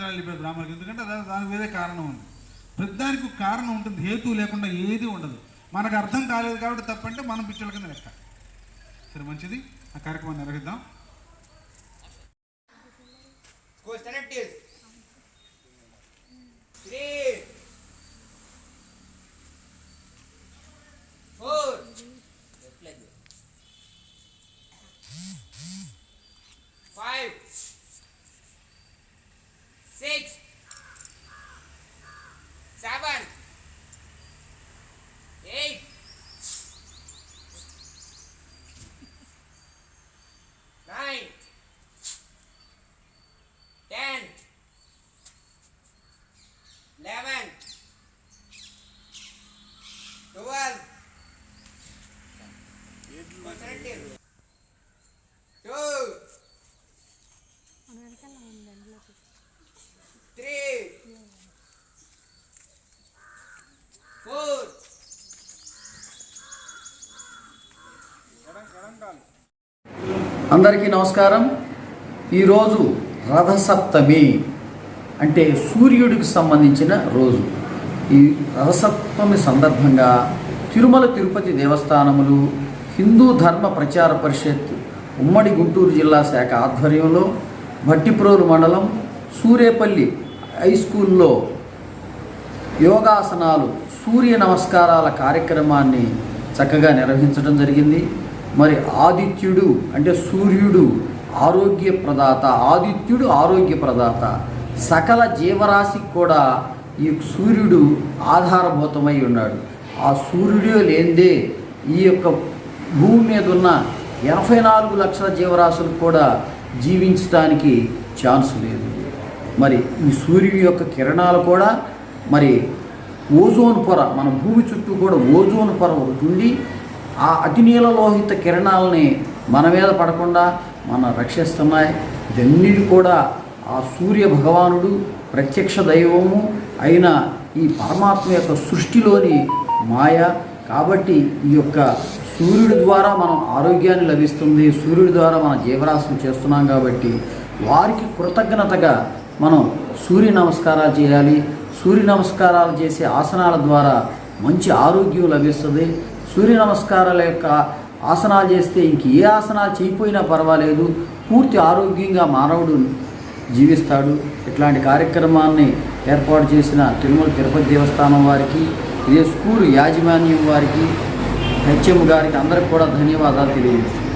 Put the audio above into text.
ప్రాణాలు వెళ్ళిపోయారు బ్రాహ్మణులకు. ఎందుకంటే దానికి వేరే కారణం ఉంది. ప్రతిదానికి కారణం ఉంటుంది. హేతు లేకుండా ఏది ఉండదు. మనకు అర్థం కాలేదు కాబట్టి తప్పంటే మనం పిచ్చల కింద లెక్క. సరే మంచిది. ఆ కార్యక్రమాన్ని నిర్వహిద్దాం. అందరికీ నమస్కారం. ఈరోజు రథసప్తమి అంటే సూర్యుడికి సంబంధించిన రోజు. ఈ రథసప్తమి సందర్భంగా తిరుమల తిరుపతి దేవస్థానములు హిందూ ధర్మ ప్రచార పరిషత్ ఉమ్మడి గుంటూరు జిల్లా శాఖ ఆధ్వర్యంలో భట్టిప్రోలు మండలం సూరేపల్లి హై స్కూల్లో యోగాసనాలు సూర్య నమస్కారాల కార్యక్రమాన్ని చక్కగా నిర్వహించడం జరిగింది. మరి ఆదిత్యుడు అంటే సూర్యుడు ఆరోగ్య ప్రదాత ఆదిత్యుడు ఆరోగ్య ప్రదాత. సకల జీవరాశికి కూడా ఈ సూర్యుడు ఆధారభూతమై ఉన్నాడు. ఆ సూర్యుడే లేనిదే ఈ యొక్క భూమి మీద ఉన్న ఎనభై నాలుగు లక్షల జీవరాశులకు కూడా జీవించడానికి ఛాన్స్ లేదు. మరి ఈ సూర్యుని యొక్క కిరణాలు కూడా మరి ఓజోన్ పొర మన భూమి చుట్టూ కూడా ఓజోన్ పొర ఒకటి ఉండి ఆ అతినీల లోహిత కిరణాలని మన మీద పడకుండా మన రక్షిస్తున్నాయి. ఇదన్నిటి కూడా ఆ సూర్య భగవానుడు ప్రత్యక్ష దైవము అయిన ఈ పరమాత్మ యొక్క సృష్టిలోని మాయ. కాబట్టి ఈ యొక్క సూర్యుడి ద్వారా మనం ఆరోగ్యాన్ని లభిస్తుంది. సూర్యుడి ద్వారా మన జీవరాశం చేస్తున్నాం కాబట్టి వారికి కృతజ్ఞతగా మనం సూర్య నమస్కారాలు చేయాలి. సూర్య నమస్కారాలు చేసే ఆసనాల ద్వారా మంచి ఆరోగ్యం లభిస్తుంది. సూర్య నమస్కారాల యొక్క ఆసనాలు చేస్తే ఇంక ఏ ఆసనాలు చేయకపోయినా పర్వాలేదు. పూర్తి ఆరోగ్యంగా మానవుడు జీవిస్తాడు. ఇట్లాంటి కార్యక్రమాన్ని ఏర్పాటు చేసిన తిరుమల తిరుపతి దేవస్థానం వారికి ఇదే స్కూల్ యాజమాన్యం వారికి హెచ్ఎం గారికి అందరికి కూడా ధన్యవాదాలు తెలియజేస్తున్నాను.